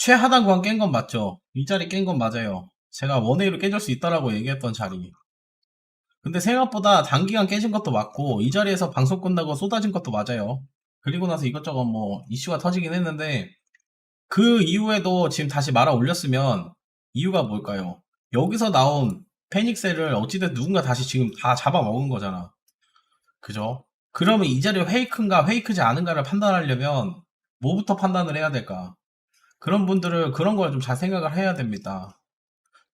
최하단 구간 깬 건 맞죠? 이 자리 깬 건 맞아요. 제가 원웨이로 깨질 수 있다라고 얘기했던 자리. 근데 생각보다 단기간 깨진 것도 맞고 이 자리에서 방송 끝나고 쏟아진 것도 맞아요. 그리고 나서 이것저것 뭐 이슈가 터지긴 했는데 그 이후에도 지금 다시 말아 올렸으면 이유가 뭘까요? 여기서 나온 패닉셀을 어찌됐든 누군가 다시 지금 다 잡아먹은 거잖아. 그죠? 그러면 이 자리 페이크인가 페이크지 않은가를 판단하려면 뭐부터 판단을 해야 될까? 그런 분들을 그런 걸 좀 잘 생각을 해야 됩니다.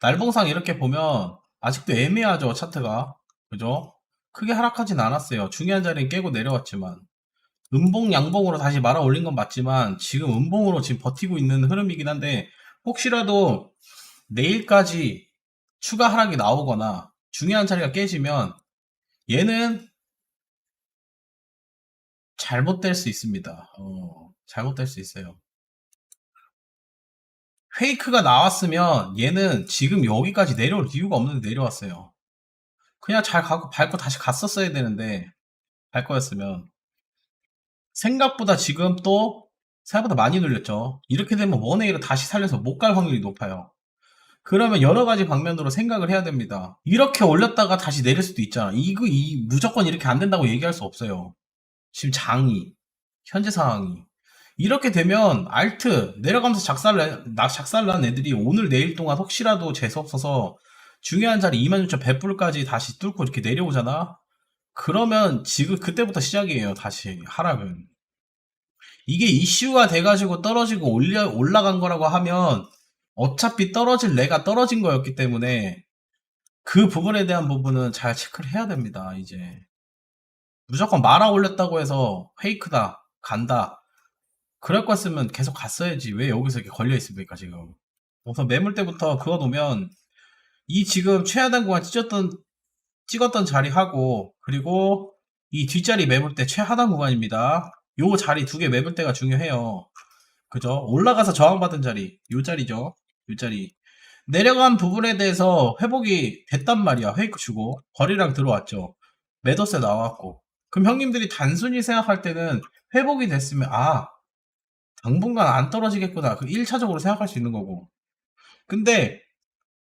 날봉상 이렇게 보면 아직도 애매하죠 차트가 그죠? 크게 하락하진 않았어요. 중요한 자리는 깨고 내려왔지만 음봉 양봉으로 다시 말아 올린 건 맞지만 지금 음봉으로 지금 버티고 있는 흐름이긴 한데 혹시라도 내일까지 추가 하락이 나오거나 중요한 자리가 깨지면 얘는 잘못될 수 있습니다. 어, 잘못될 수 있어요. 페이크가 나왔으면 얘는 지금 여기까지 내려올 이유가 없는데 내려왔어요. 그냥 잘 가고 밟고 다시 갔었어야 되는데 갈 거였으면 생각보다 지금 또 생각보다 많이 눌렸죠. 이렇게 되면 원웨이로 다시 살려서 못 갈 확률이 높아요. 그러면 여러 가지 방면으로 생각을 해야 됩니다. 이렇게 올렸다가 다시 내릴 수도 있잖아. 이거 이 무조건 이렇게 안 된다고 얘기할 수 없어요. 지금 장이 현재 상황이 이렇게 되면 알트 내려가면서 작살 나 작살 난 애들이 오늘 내일 동안 혹시라도 재수 없어서 중요한 자리 26,100불까지 다시 뚫고 이렇게 내려오잖아. 그러면 지금 그때부터 시작이에요. 다시 하락은. 이게 이슈가 돼가지고 떨어지고 올려 올라간 거라고 하면 어차피 떨어질 내가 떨어진 거였기 때문에 그 부분에 대한 부분은 잘 체크를 해야 됩니다. 이제 무조건 말아 올렸다고 해서 페이크다 간다 그럴 거였으면 계속 갔어야지. 왜 여기서 이렇게 걸려 있습니까 지금? 우선 매물 때부터 그거 놓으면 이 지금 최하단 구간 찢었던 찍었던 자리하고 그리고 이 뒷자리 매물 때 최하단 구간입니다. 요 자리 두 개 매물 때가 중요해요. 그죠? 올라가서 저항받은 자리 요 자리죠. 요 자리. 내려간 부분에 대해서 회복이 됐단 말이야. 페이크 주고. 거리랑 들어왔죠. 매도세 나왔고. 그럼 형님들이 단순히 생각할 때는 회복이 됐으면 아 당분간 안 떨어지겠구나. 그 1차적으로 생각할 수 있는 거고. 근데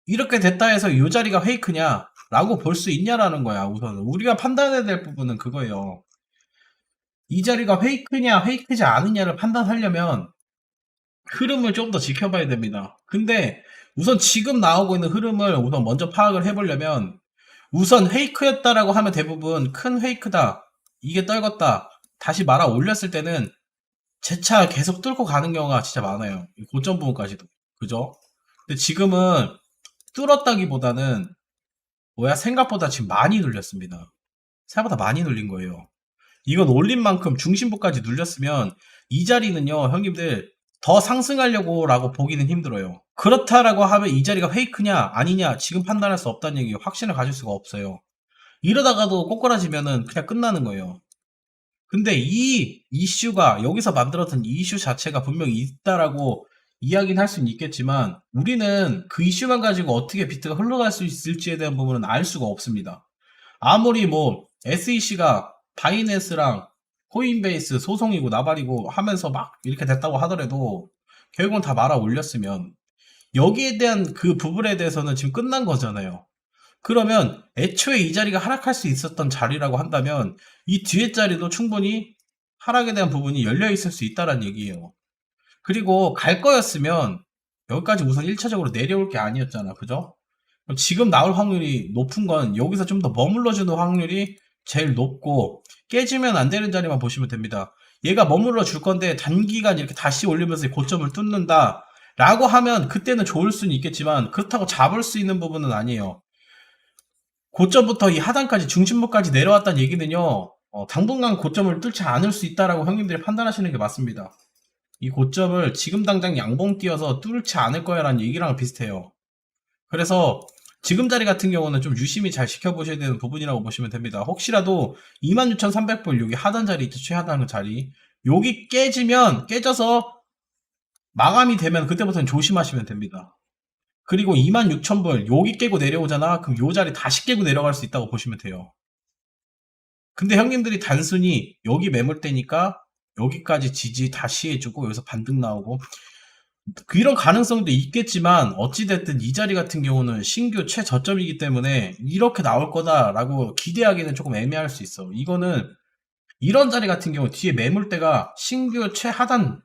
이렇게 됐다 해서 이 자리가 페이크냐? 라고 볼 수 있냐라는 거야 우선. 우리가 판단해야 될 부분은 그거예요. 이 자리가 페이크냐 페이크지 않느냐를 판단하려면 흐름을 좀 더 지켜봐야 됩니다. 근데 우선 지금 나오고 있는 흐름을 우선 먼저 파악을 해보려면 우선 페이크였다라고 하면 대부분 큰 페이크다. 이게 떨궜다. 다시 말아 올렸을 때는 재차 계속 뚫고 가는 경우가 진짜 많아요. 이 고점 부분까지도. 그죠? 근데 지금은 뚫었다기보다는 뭐야 생각보다 지금 많이 눌렸습니다. 생각보다 많이 눌린 거예요. 이건 올린 만큼 중심부까지 눌렸으면 이 자리는요 형님들 더 상승하려고 라고 보기는 힘들어요. 그렇다라고 하면 이 자리가 페이크냐 아니냐 지금 판단할 수 없다는 얘기 확신을 가질 수가 없어요. 이러다가도 꼬꾸라지면은 그냥 끝나는 거예요. 근데 이 이슈가 여기서 만들었던 이슈 자체가 분명히 있다라고 이야기는 할 수는 있겠지만 우리는 그 이슈만 가지고 어떻게 비트가 흘러갈 수 있을지에 대한 부분은 알 수가 없습니다. 아무리 뭐 SEC가 바이낸스랑 코인베이스 소송이고 나발이고 하면서 막 이렇게 됐다고 하더라도 결국은 다 말아 올렸으면 여기에 대한 그 부분에 대해서는 지금 끝난 거잖아요. 그러면 애초에 이 자리가 하락할 수 있었던 자리라고 한다면 이 뒤에 자리도 충분히 하락에 대한 부분이 열려 있을 수 있다는 얘기예요. 그리고 갈 거였으면 여기까지 우선 1차적으로 내려올 게 아니었잖아. 그죠? 지금 나올 확률이 높은 건 여기서 좀 더 머물러주는 확률이 제일 높고 깨지면 안 되는 자리만 보시면 됩니다. 얘가 머물러 줄 건데 단기간 이렇게 다시 올리면서 고점을 뚫는다 라고 하면 그때는 좋을 수는 있겠지만 그렇다고 잡을 수 있는 부분은 아니에요. 고점부터 이 하단까지 중심부까지 내려왔다는 얘기는요. 어, 당분간 고점을 뚫지 않을 수 있다라고 형님들이 판단하시는 게 맞습니다. 이 고점을 지금 당장 양봉 띄어서 뚫지 않을 거야라는 얘기랑 비슷해요. 그래서 지금 자리 같은 경우는 좀 유심히 잘 지켜보셔야 되는 부분이라고 보시면 됩니다. 혹시라도 26,300불 여기 하단 자리 있죠. 최하단 자리. 여기 깨지면 깨져서 마감이 되면 그때부터는 조심하시면 됩니다. 그리고 26,000불 여기 깨고 내려오잖아. 그럼 요 자리 다시 깨고 내려갈 수 있다고 보시면 돼요. 근데 형님들이 단순히 여기 매물대니까 여기까지 지지 다시 해주고 여기서 반등 나오고 이런 가능성도 있겠지만 어찌됐든 이 자리 같은 경우는 신규 최저점이기 때문에 이렇게 나올 거다라고 기대하기는 조금 애매할 수 있어. 이거는 이런 자리 같은 경우 뒤에 매물대가 신규 최하단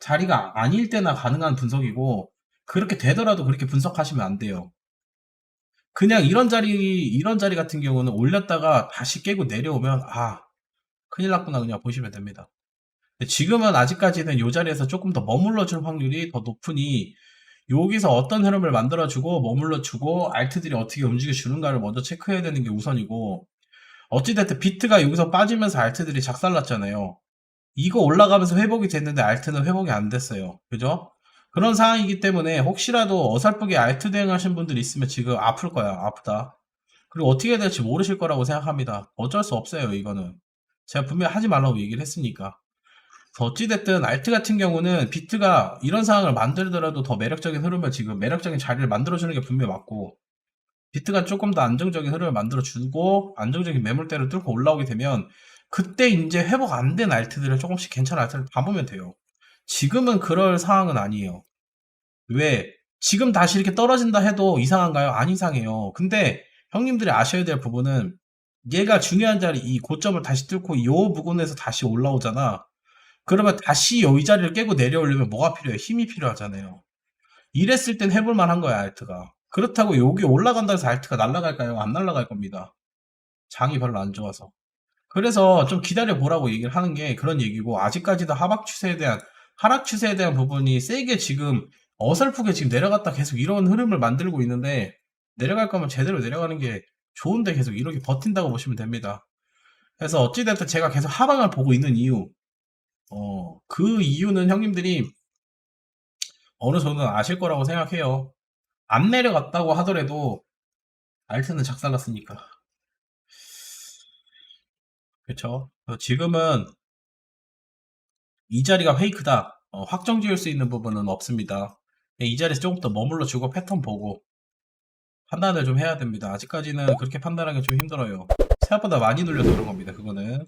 자리가 아닐 때나 가능한 분석이고 그렇게 되더라도 그렇게 분석하시면 안 돼요. 그냥 이런 자리 이런 자리 같은 경우는 올렸다가 다시 깨고 내려오면 아 큰일 났구나 그냥 보시면 됩니다. 지금은 아직까지는 이 자리에서 조금 더 머물러 줄 확률이 더 높으니 여기서 어떤 흐름을 만들어주고 머물러 주고 알트들이 어떻게 움직여 주는가를 먼저 체크해야 되는 게 우선이고 어찌됐든 비트가 여기서 빠지면서 알트들이 작살났잖아요. 이거 올라가면서 회복이 됐는데 알트는 회복이 안 됐어요. 그죠? 그런 상황이기 때문에 혹시라도 어설프게 알트 대응하신 분들 있으면 지금 아플 거야. 아프다. 그리고 어떻게 해야 될지 모르실 거라고 생각합니다. 어쩔 수 없어요. 이거는. 제가 분명히 하지 말라고 얘기를 했으니까. 어찌됐든 알트 같은 경우는 비트가 이런 상황을 만들더라도 더 매력적인 흐름을 지금 매력적인 자리를 만들어주는 게 분명히 맞고 비트가 조금 더 안정적인 흐름을 만들어주고 안정적인 매물대를 뚫고 올라오게 되면 그때 이제 회복 안 된 알트들을 조금씩 괜찮은 알트를 봐보면 돼요. 지금은 그럴 상황은 아니에요. 왜? 지금 다시 이렇게 떨어진다 해도 이상한가요? 안 이상해요. 근데 형님들이 아셔야 될 부분은 얘가 중요한 자리 이 고점을 다시 뚫고 이 부분에서 다시 올라오잖아. 그러면 다시 이 자리를 깨고 내려오려면 뭐가 필요해? 힘이 필요하잖아요. 이랬을 땐 해볼 만한 거야, 알트가. 그렇다고 여기 올라간다 해서 알트가 날아갈까요? 안 날아갈 겁니다. 장이 별로 안 좋아서. 그래서 좀 기다려 보라고 얘기를 하는 게 그런 얘기고 아직까지도 하락 추세에 대한 하락 추세에 대한 부분이 세게 지금 어설프게 지금 내려갔다 계속 이런 흐름을 만들고 있는데 내려갈 거면 제대로 내려가는 게 좋은데 계속 이렇게 버틴다고 보시면 됩니다. 그래서 어찌됐든 제가 계속 하방을 보고 있는 이유 어, 그 이유는 형님들이 어느 정도는 아실 거라고 생각해요. 안 내려갔다고 하더라도 알트는 작살났으니까. 그쵸? 지금은 이 자리가 페이크다. 어, 확정 지을 수 있는 부분은 없습니다. 이 자리에서 조금 더 머물러 주고 패턴 보고 판단을 좀 해야 됩니다. 아직까지는 그렇게 판단하기 좀 힘들어요. 생각보다 많이 눌려서 그런 겁니다. 그거는.